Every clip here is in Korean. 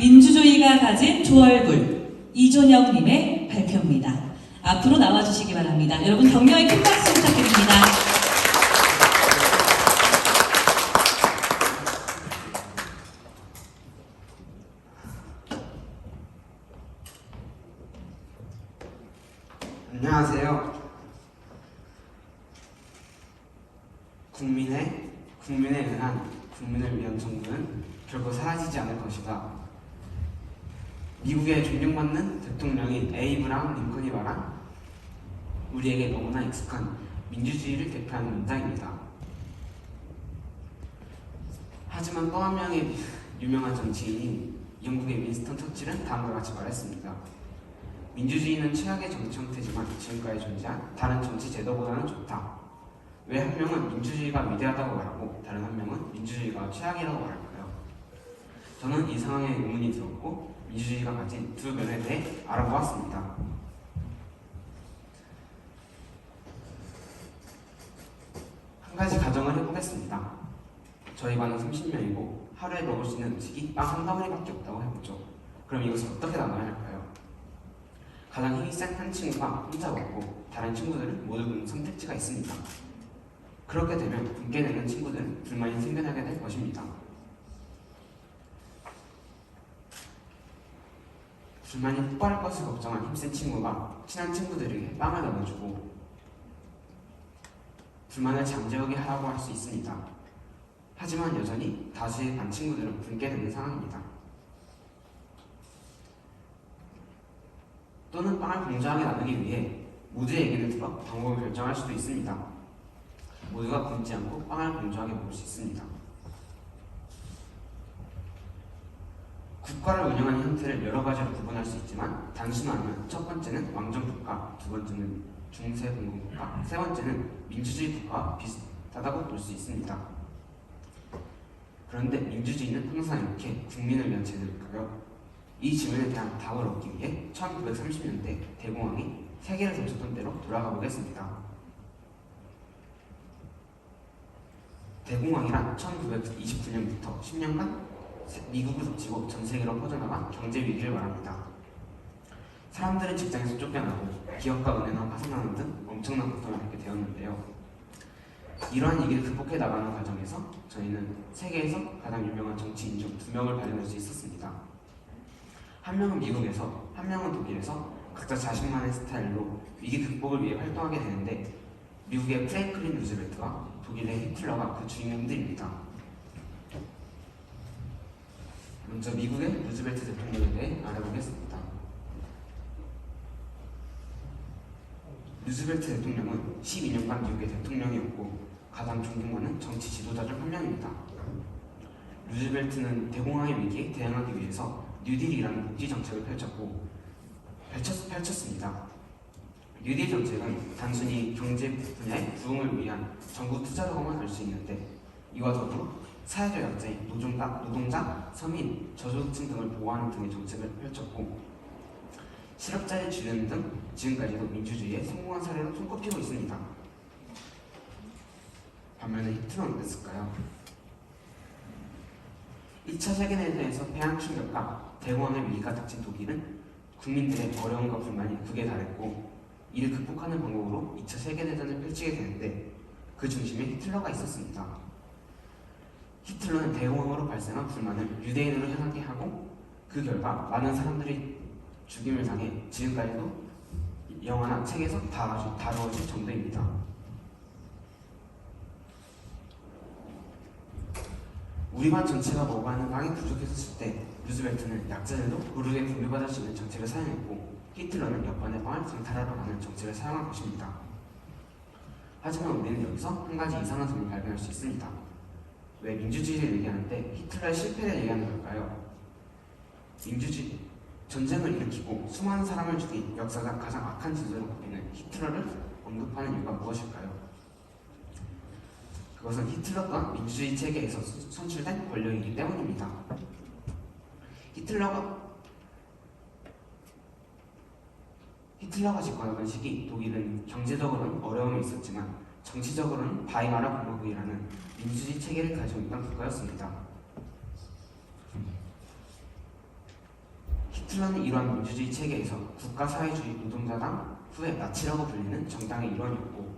민주주의가 가진 조얼굴 이존영님의 발표입니다. 앞으로 나와주시기 바랍니다. 여러분 격려의 큰 박수 부탁드립니다. 안녕하세요. 국민의 국민에 의한 국민을 위한 정부는 결코 사라지지 않을 것이다. 미국의 존경받는 대통령인 에이브람 링컨이 말한 우리에게 너무나 익숙한 민주주의를 대표하는 문장입니다. 하지만 또 한 명의 유명한 정치인인 영국의 윈스턴 처칠은 다음과 같이 말했습니다. 민주주의는 최악의 정치 형태지만 지금까지 존재한 다른 정치 제도보다는 좋다. 왜 한 명은 민주주의가 위대하다고 말하고 다른 한 명은 민주주의가 최악이라고 말할까요? 저는 이 상황에 의문이 들었고 민주주의가 가진 두 면에 대해 알아보았습니다. 한 가지 가정을 해보겠습니다. 저희 반은 30명이고 하루에 먹을 수 있는 음식이 빵 한 덩어리밖에 없다고 해보죠. 그럼 이것을 어떻게 나눠야 할까요? 가장 힘이 센 한 친구가 혼자 먹고 다른 친구들은 모두 굶는 선택지가 있습니다. 그렇게 되면 분개 내는 친구들은 불만이 생겨나게 될 것입니다. 불만이 폭발할 것을 걱정한 힘센 친구가 친한 친구들에게 빵을 나눠주고 불만을 잠재우게 하라고 할 수 있습니다. 하지만 여전히 다수의 반 친구들은 분개되는 상황입니다. 또는 빵을 공정하게 나누기 위해 모두의 의견을 들어 방법을 결정할 수도 있습니다. 모두가 굶지 않고 빵을 공정하게 먹을 수 있습니다. 국가를 운영하는 형태를 여러 가지로 구분할 수 있지만 단순하면 첫 번째는 왕정 국가, 두 번째는 중세 공공 국가, 세 번째는 민주주의 국가와 비슷하다고 볼 수 있습니다. 그런데 민주주의는 항상 이렇게 국민을 위한 제도일까요? 이 질문에 대한 답을 얻기 위해 1930년대 대공황이 세계를 덮쳤던 때로 돌아가 보겠습니다. 대공황이란 1929년부터 10년간 미국을 덮치고 전 세계로 퍼져나간 경제 위기를 말합니다. 사람들은 직장에서 쫓겨나고 기업과 은행은 파산하는 등 엄청난 고통을 받게 되었는데요. 이러한 위기를 극복해 나가는 과정에서 저희는 세계에서 가장 유명한 정치인 중 두 명을 발견할 수 있었습니다. 한 명은 미국에서, 한 명은 독일에서 각자 자신만의 스타일로 위기 극복을 위해 활동하게 되는데 미국의 프랭클린 루즈벨트와 독일의 히틀러가 그 주인공들입니다. 먼저 미국의 루즈벨트 대통령에 대해 알아보겠습니다. 루즈벨트 대통령은 12년간 미국의 대통령이었고 가장 존경받는 정치 지도자 중 한 명입니다. 루즈벨트는 대공황의 위기에 대응하기 위해서 뉴딜이라는 복지 정책을 펼쳤고 펼쳤, 펼쳤습니다. 뉴딜 정책은 단순히 경제 분야의 부흥을 위한 정부 투자라고만 할 수 있는데 이와 더불어 사회적 약자인 노동자, 노동자, 서민, 저소득층 등을 보호하는 등의 정책을 펼쳤고 실업자의 줄이는 등 지금까지도 민주주의에 성공한 사례로 손꼽히고 있습니다. 반면에 히틀러는 어땠을까요? 2차 세계대전에서 패한 충격과 대공황의 위기가 닥친 독일은 국민들의 어려움과 불만이 극에 달했고 이를 극복하는 방법으로 2차 세계대전을 펼치게 되는데 그 중심에 히틀러가 있었습니다. 히틀러는 대공황으로 발생한 불만을 유대인으로 향하게 하고 그 결과 많은 사람들이 죽임을 당해 지금까지도 영화나 책에서 다뤄- 다루어질 정도입니다. 우리 반 전체가 먹어가는 빵이 부족했을 때 루즈벨트는 약자들도 고르게 분류받을 수 있는 정책을 사용했고 히틀러는 옆반의 빵을 강탈하러 가는 정책을 사용한 것입니다. 하지만 우리는 여기서 한 가지 이상한 점을 발견할 수 있습니다. 왜 민주주의를 얘기하는데 히틀러의 실패를 얘기하는 걸까요? 민주주의 전쟁을 일으키고 수많은 사람을 죽인 역사가 가장 악한 지도로 꼽히는 히틀러를 언급하는 이유가 무엇일까요? 그것은 히틀러가 민주주의 체계에서 수- 선출된 권력이기 때문입니다. 히틀러가 히틀러가 집권하던 시기 독일은 경제적으로는 어려움이 있었지만 정치적으로는 바이마라 공화국이라는 민주주의 체계를 가지고 있던 국가였습니다. 히틀러는 이러한 민주주의 체계에서 국가사회주의 노동자당 후에 나치라고 불리는 정당의 일원이었고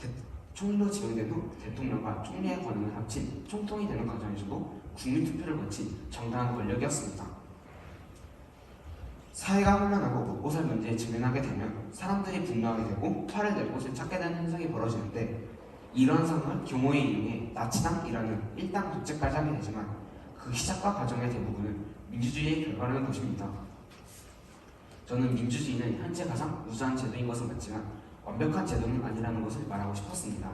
대- 총리로 지명된 후 대통령과 총리의 권한을 합친 총통이 되는 과정에서도 국민투표를 거친 정당한 권력이었습니다. 사회가 혼란하고 먹고살 문제에 직면하게 되면 사람들이 분노하게 되고 화를 낼 곳을 찾게 되는 현상이 벌어지는데 이런 상황을 경호에 이용해 나치당이라는 일당 독재까지 하게 되지만 그 시작과 과정의 대부분은 민주주의의 결과라는 것입니다. 저는 민주주의는 현재 가장 우수한 제도인 것은 맞지만 완벽한 제도는 아니라는 것을 말하고 싶었습니다.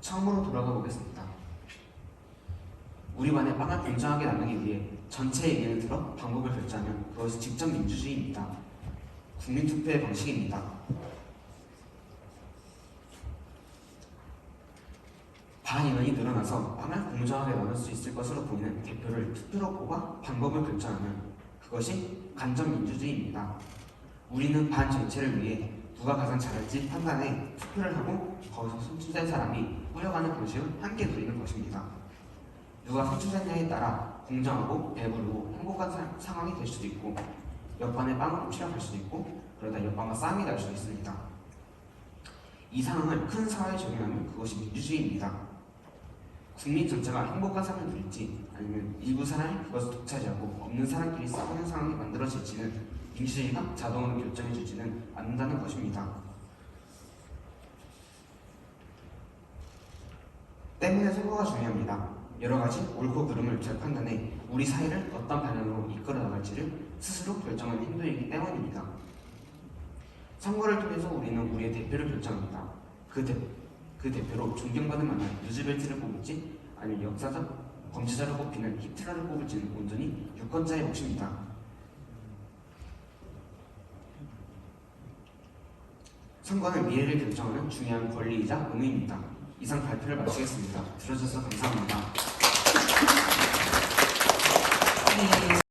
처음으로 돌아가 보겠습니다. 우리 반에 빵을 공정하게 나누기 위해 전체 의견을 들어 방법을 결정하면 그것이 직접 민주주의입니다. 국민투표의 방식입니다. 반 인원이 늘어나서 빵을 공정하게 나눌 수 있을 것으로 보이는 대표를 투표로 뽑아 방법을 결정하면 그것이 간접 민주주의입니다. 우리는 반 전체를 위해 누가 가장 잘할지 판단해 투표를 하고 거기서 선출된 사람이 꾸려가는 방식을 함께 누리는 것입니다. 누가 선출됐냐에 따라 공정하고 배부르고 행복한 사- 상황이 될 수도 있고 옆반에 훔치려 갈 수도 있고 그러다 옆반과 싸움이 날 수도 있습니다. 이 상황을 큰 사회에 적용하면 그것이 민주주의입니다. 국민 전체가 행복한 삶을 누릴지 아니면 일부 사람이 그것을 독차지하고 없는 사람끼리 싸우는 상황이 만들어질지는 민주주의가 자동으로 결정해주지는 않는다는 것입니다. 때문에 선거가 중요합니다. 여러 가지 옳고 그름을 잘 판단해 우리 사회를 어떤 방향으로 이끌어 나갈지를 스스로 결정하는 행동이기 때문입니다. 선거를 통해서 우리는 우리의 대표를 결정합니다. 그, 대, 그 대표로 존경받을 만한 루즈벨트를 뽑을지 아니면 역사적 범죄자로 뽑히는 히틀러를 뽑을지는 온전히 유권자의 몫입니다. 선거는 미래를 결정하는 중요한 권리이자 의무입니다. 이상 발표를 마치겠습니다. 들어주셔서 감사합니다. 네,